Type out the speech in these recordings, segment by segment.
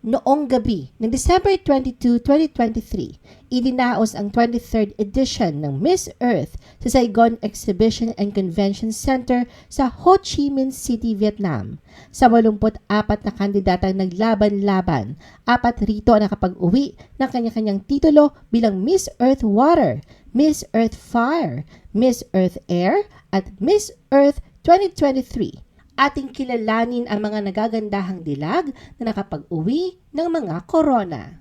Noong gabi ng December 22, 2023, idinaos ang 23rd edition ng Miss Earth sa Saigon Exhibition and Convention Center sa Ho Chi Minh City, Vietnam. Sa 84 na kandidatang naglaban-laban, apat rito ang nakapag-uwi ng kanya-kanyang titulo bilang Miss Earth Water, Miss Earth Fire, Miss Earth Air, at Miss Earth 2023 ating kilalanin ang mga nagagandahang dilag na nakapag-uwi ng mga korona.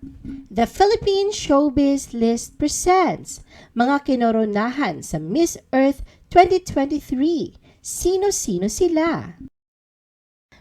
The Philippine Showbiz List presents mga kinoronahan sa Miss Earth 2023. Sino-sino sila?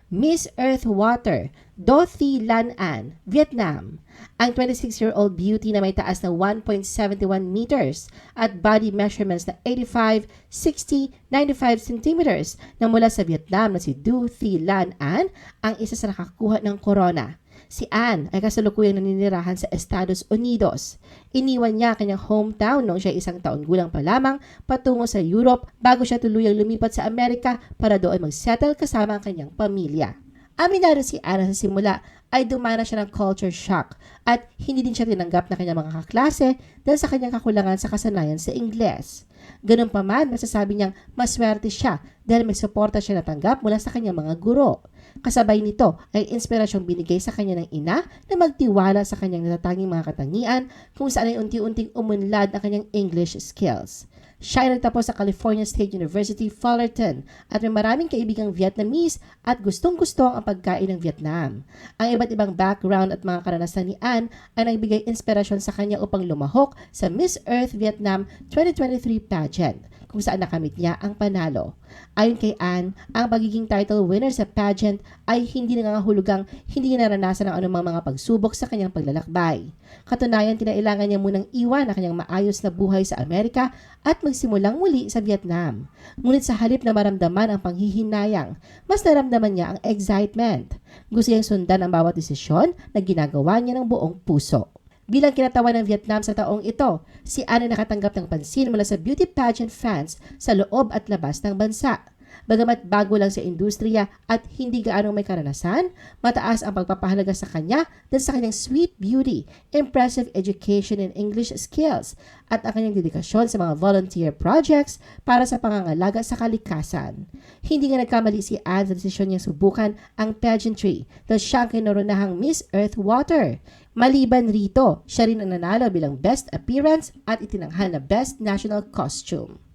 Miss Earth Water, Dorothy Lan An, Vietnam. Ang 26-year-old beauty na may taas na 1.71 meters at body measurements na 85, 60, 95 centimeters na mula sa Vietnam na si Du Thi Lan An ang isa sa nakakuha ng corona. Si Anne ay kasalukuyang naninirahan sa Estados Unidos. Iniwan niya kanyang hometown noong siya isang taon gulang pa lamang patungo sa Europe bago siya tuluyang lumipat sa Amerika para doon mag-settle kasama ang kanyang pamilya. Aminado si Anna sa simula ay dumana siya ng culture shock at hindi din siya tinanggap na kanyang mga kaklase dahil sa kanyang kakulangan sa kasanayan sa Ingles. Ganun pa man, nasasabi niyang maswerte siya dahil may suporta siya natanggap mula sa kanyang mga guro. Kasabay nito ay inspirasyong binigay sa kanya ng ina na magtiwala sa kanyang natatanging mga katangian kung saan ay unti-unting umunlad ang kanyang English skills. Siya ay nagtapos sa California State University, Fullerton at may maraming kaibigang Vietnamese at gustong-gusto ang pagkain ng Vietnam. Ang iba't ibang background at mga karanasan ni Anne ay nagbigay inspirasyon sa kanya upang lumahok sa Miss Earth Vietnam 2023 pageant kung saan nakamit niya ang panalo. Ayon kay Anne, ang pagiging title winner sa pageant ay hindi nangangahulugang hindi niya naranasan ang anumang mga pagsubok sa kanyang paglalakbay. Katunayan, kinailangan niya munang iwan ang kanyang maayos na buhay sa Amerika at magsimulang muli sa Vietnam. Ngunit sa halip na maramdaman ang panghihinayang, mas naramdaman niya ang excitement. Gusto niyang sundan ang bawat desisyon na ginagawa niya ng buong puso. Bilang kinatawan ng Vietnam sa taong ito, si Anne nakatanggap ng pansin mula sa beauty pageant fans sa loob at labas ng bansa. Bagamat bago lang sa industriya at hindi gaanong may karanasan, mataas ang pagpapahalaga sa kanya dahil sa kanyang sweet beauty, impressive education and English skills, at ang kanyang dedikasyon sa mga volunteer projects para sa pangangalaga sa kalikasan. Hindi nga nagkamali si Anne sa desisyon niyang subukan ang pageantry dahil siya ang kinoronahang Miss Earth Water. Maliban rito, siya rin ang nanalo bilang Best Appearance at itinanghal na Best National Costume.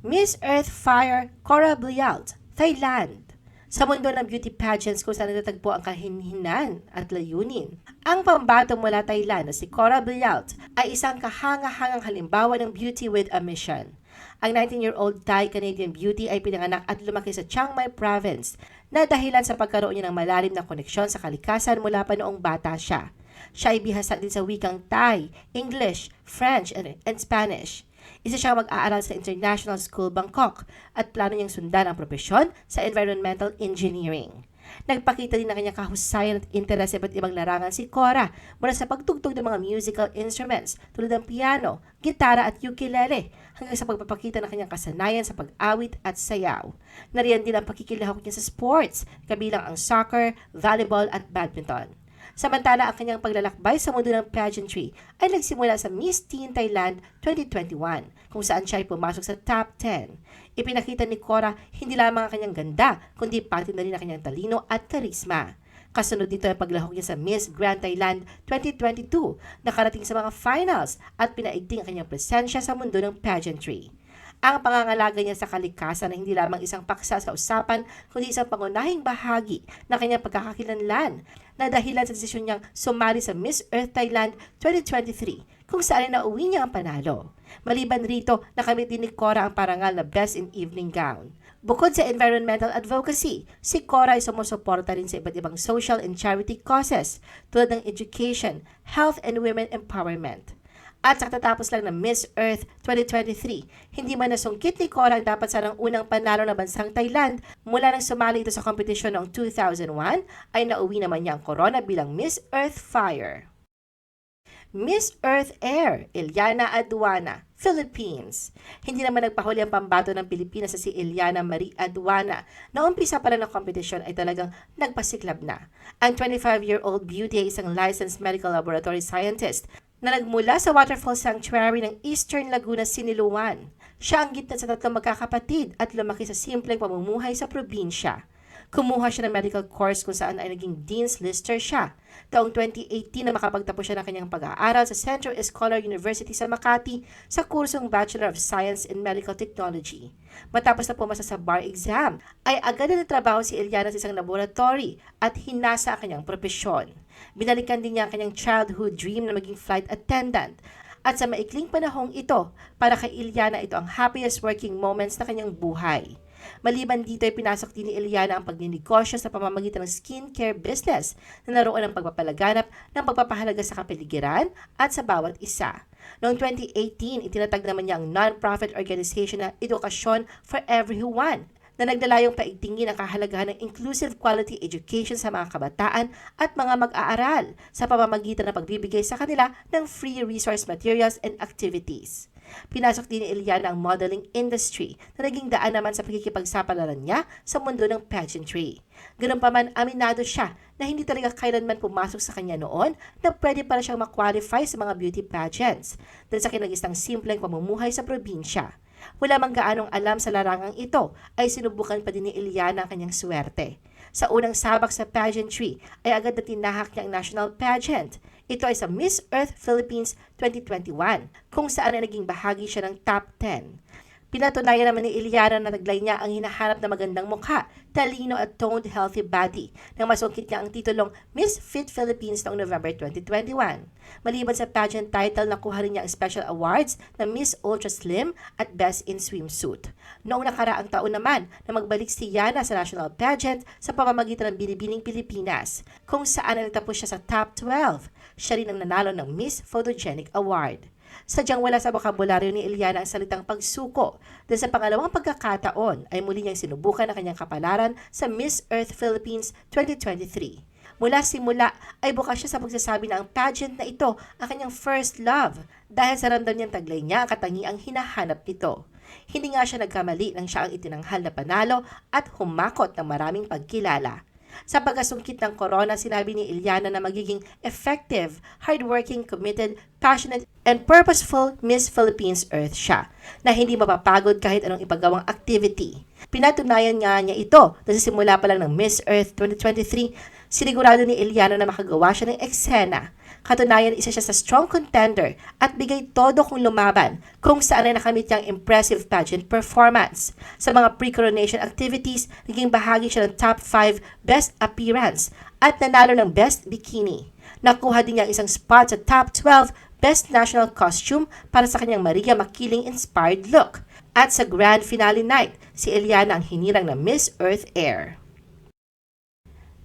Miss Earth Fire Cora Blialt, Thailand. Sa mundo ng beauty pageants kung saan natatagpo ang kahinhinan at layunin. Ang pambato mula Thailand na si Cora Blialt ay isang kahanga-hangang halimbawa ng beauty with a mission. Ang 19-year-old Thai-Canadian beauty ay pinanganak at lumaki sa Chiang Mai Province na dahilan sa pagkaroon niya ng malalim na koneksyon sa kalikasan mula pa noong bata siya. Siya ay bihasa din sa wikang Thai, English, French, and, and Spanish. Isa siyang mag-aaral sa International School Bangkok at plano niyang sundan ang propesyon sa environmental engineering. Nagpakita din ng kanyang kahusayan at interes sa iba't ibang larangan si Cora mula sa pagtugtog ng mga musical instruments tulad ng piano, gitara at ukulele hanggang sa pagpapakita ng kanyang kasanayan sa pag-awit at sayaw. Nariyan din ang pakikilahok niya sa sports, kabilang ang soccer, volleyball at badminton. Samantala, ang kanyang paglalakbay sa mundo ng pageantry ay nagsimula sa Miss Teen Thailand 2021, kung saan siya ay pumasok sa top 10. Ipinakita ni Cora hindi lamang ang kanyang ganda, kundi pati na rin ang kanyang talino at karisma. Kasunod dito ay paglahok niya sa Miss Grand Thailand 2022, nakarating sa mga finals at pinaigting ang kanyang presensya sa mundo ng pageantry ang pangangalaga niya sa kalikasan na hindi lamang isang paksa sa usapan, kundi isang pangunahing bahagi ng kanyang pagkakakilanlan na dahilan sa desisyon niyang sumali sa Miss Earth Thailand 2023 kung saan ay nauwi niya ang panalo. Maliban rito, nakamit din ni Cora ang parangal na Best in Evening Gown. Bukod sa environmental advocacy, si Cora ay sumusuporta rin sa iba't ibang social and charity causes tulad ng education, health and women empowerment. At sa katatapos lang ng Miss Earth 2023, hindi man nasungkit ni Cora ang dapat sarang unang panalo ng bansang Thailand mula nang sumali ito sa kompetisyon noong 2001 ay nauwi naman niya ang corona bilang Miss Earth Fire. Miss Earth Air, Eliana Aduana, Philippines. Hindi naman nagpahuli ang pambato ng Pilipinas sa si Eliana Marie Aduana. Na umpisa pa lang ng kompetisyon ay talagang nagpasiklab na. Ang 25-year-old beauty ay isang licensed medical laboratory scientist na nagmula sa Waterfall Sanctuary ng Eastern Laguna, Siniluan. Siya ang gitna sa tatlong magkakapatid at lumaki sa simpleng pamumuhay sa probinsya. Kumuha siya ng medical course kung saan ay naging Dean's Lister siya. Taong 2018 na makapagtapos siya ng kanyang pag-aaral sa Central Scholar University sa Makati sa kursong Bachelor of Science in Medical Technology. Matapos na pumasa sa bar exam, ay agad na trabaho si Eliana sa isang laboratory at hinasa ang kanyang propesyon. Binalikan din niya ang kanyang childhood dream na maging flight attendant at sa maikling panahong ito, para kay Iliana ito ang happiest working moments na kanyang buhay. Maliban dito ay pinasok din ni Eliana ang pagninegosyo sa pamamagitan ng skincare business na naroon ng pagpapalaganap ng pagpapahalaga sa kapaligiran at sa bawat isa. Noong 2018, itinatag naman niya ang non-profit organization na Edukasyon for Everyone na naglalayong paigtingin ang kahalagahan ng inclusive quality education sa mga kabataan at mga mag-aaral sa pamamagitan ng pagbibigay sa kanila ng free resource materials and activities. Pinasok din ni Eliana ang modeling industry na naging daan naman sa pakikipagsapalaran niya sa mundo ng pageantry. Ganun pa man, aminado siya na hindi talaga kailanman pumasok sa kanya noon na pwede para siyang makwalify sa mga beauty pageants dahil sa kinagisang simpleng pamumuhay sa probinsya. Wala mang gaanong alam sa larangang ito ay sinubukan pa din ni Eliana ang kanyang swerte. Sa unang sabak sa pageantry ay agad na tinahak niya ang national pageant. Ito ay sa Miss Earth Philippines 2021 kung saan ay naging bahagi siya ng top 10. Pinatunayan naman ni Iliana na taglay niya ang hinahanap na magandang mukha, talino at toned healthy body nang masungkit niya ang titulong Miss Fit Philippines noong November 2021. Maliban sa pageant title, nakuha rin niya ang special awards na Miss Ultra Slim at Best in Swimsuit. Noong nakaraang taon naman na magbalik si Yana sa national pageant sa pamamagitan ng Binibining Pilipinas, kung saan natapos siya sa top 12. Siya rin ang nanalo ng Miss Photogenic Award. Sadyang wala sa bokabularyo ni Eliana ang salitang pagsuko dahil sa pangalawang pagkakataon ay muli niyang sinubukan ang kanyang kapalaran sa Miss Earth Philippines 2023. Mula simula ay bukas siya sa pagsasabi na ang pageant na ito ang kanyang first love dahil sa ramdam niyang taglay niya ang katangiang hinahanap nito. Hindi nga siya nagkamali nang siya ang itinanghal na panalo at humakot ng maraming pagkilala. Sa pagkasungkit ng corona, sinabi ni Iliana na magiging effective, hardworking, committed, passionate, and purposeful Miss Philippines Earth siya, na hindi mapapagod kahit anong ipagawang activity. Pinatunayan nga niya ito na sa simula pa lang ng Miss Earth 2023, sinigurado ni Iliana na makagawa siya ng eksena. Katunayan, isa siya sa strong contender at bigay todo kung lumaban kung saan ay nakamit niyang impressive pageant performance. Sa mga pre-coronation activities, naging bahagi siya ng top 5 best appearance at nanalo ng best bikini. Nakuha din niya ang isang spot sa top 12 best national costume para sa kanyang Maria Makiling inspired look. At sa grand finale night, si Eliana ang hinirang ng Miss Earth Air.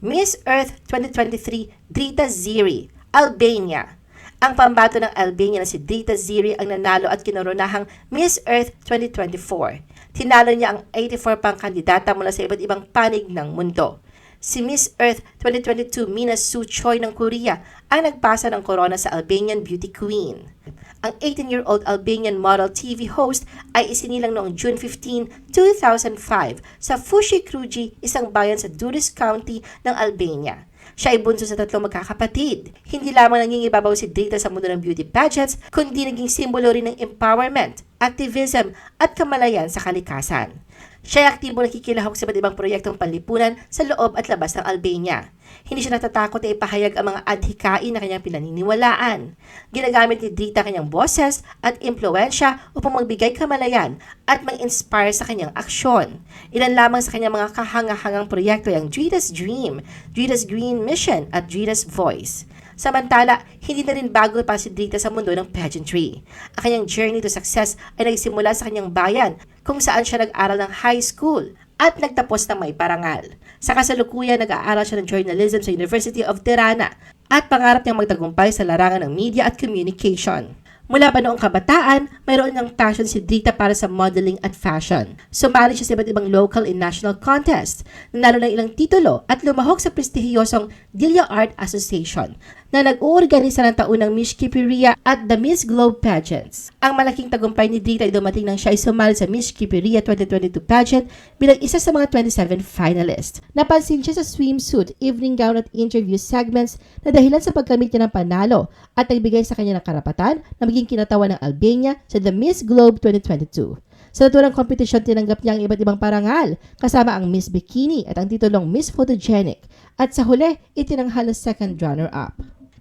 Miss Earth 2023 Drita Ziri, Albania. Ang pambato ng Albania na si Drita Ziri ang nanalo at kinoroonahang Miss Earth 2024. Tinalo niya ang 84 pang kandidata mula sa iba't ibang panig ng mundo. Si Miss Earth 2022 Mina Soo Choi ng Korea ang nagpasa ng corona sa Albanian Beauty Queen. Ang 18-year-old Albanian model TV host ay isinilang noong June 15, 2005 sa Fushi Kruji, isang bayan sa Durrës County ng Albania. Siya ay bunso sa tatlong magkakapatid. Hindi lamang nangingibabaw si Drita sa mundo ng beauty pageants, kundi naging simbolo rin ng empowerment, activism at kamalayan sa kalikasan. Siya ay aktibo nakikilahok sa iba't ibang proyektong panlipunan sa loob at labas ng Albania. Hindi siya natatakot na ipahayag ang mga adhikain na kanyang pinaniniwalaan. Ginagamit ni Drita kanyang boses at impluensya upang magbigay kamalayan at mag-inspire sa kanyang aksyon. Ilan lamang sa kanyang mga kahangahangang proyekto ang Drita's Dream, Drita's Green Mission at Drita's Voice. Samantala, hindi na rin bago pa si Drita sa mundo ng pageantry. Ang kanyang journey to success ay nagsimula sa kanyang bayan kung saan siya nag-aral ng high school at nagtapos ng may parangal. Sa kasalukuyan, nag-aaral siya ng journalism sa University of Tirana at pangarap niyang magtagumpay sa larangan ng media at communication. Mula pa noong kabataan, mayroon ng passion si Drita para sa modeling at fashion. Sumali siya sa iba't ibang local and national contests, nanalo ng ilang titulo at lumahok sa prestihiyosong Delia Art Association na nag-uorganisa ng taunang Miss Kipiria at the Miss Globe pageants. Ang malaking tagumpay ni Drita ay dumating nang siya ay sumali sa Miss Kipiria 2022 pageant bilang isa sa mga 27 finalists. Napansin siya sa swimsuit, evening gown at interview segments na dahilan sa pagkamit niya ng panalo at nagbigay sa kanya ng karapatan na maging kinatawa ng Albania sa The Miss Globe 2022. Sa naturang kompetisyon, tinanggap niya ang iba't ibang parangal, kasama ang Miss Bikini at ang titulong Miss Photogenic. At sa huli, itinanghal na second runner-up.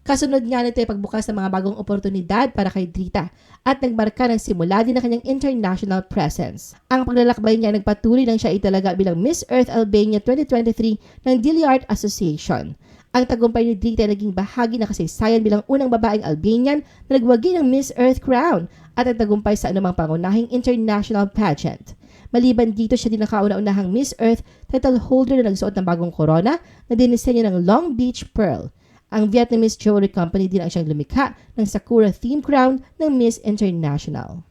Kasunod nga nito ay pagbukas ng mga bagong oportunidad para kay Drita at nagmarka ng simula din ng kanyang international presence. Ang paglalakbay niya nagpatuloy nang siya italaga bilang Miss Earth Albania 2023 ng Diliart Association. Ang tagumpay ni Drita ay naging bahagi ng kasaysayan bilang unang babaeng Albanian na nagwagi ng Miss Earth crown at ang tagumpay sa anumang pangunahing international pageant. Maliban dito, siya din ang kauna-unahang Miss Earth title holder na nagsuot ng bagong corona na dinisenyo ng Long Beach Pearl. Ang Vietnamese jewelry company din ang siyang lumikha ng Sakura theme crown ng Miss International.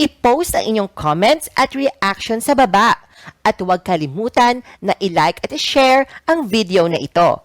I-post ang inyong comments at reaction sa baba. At huwag kalimutan na i-like at i-share ang video na ito.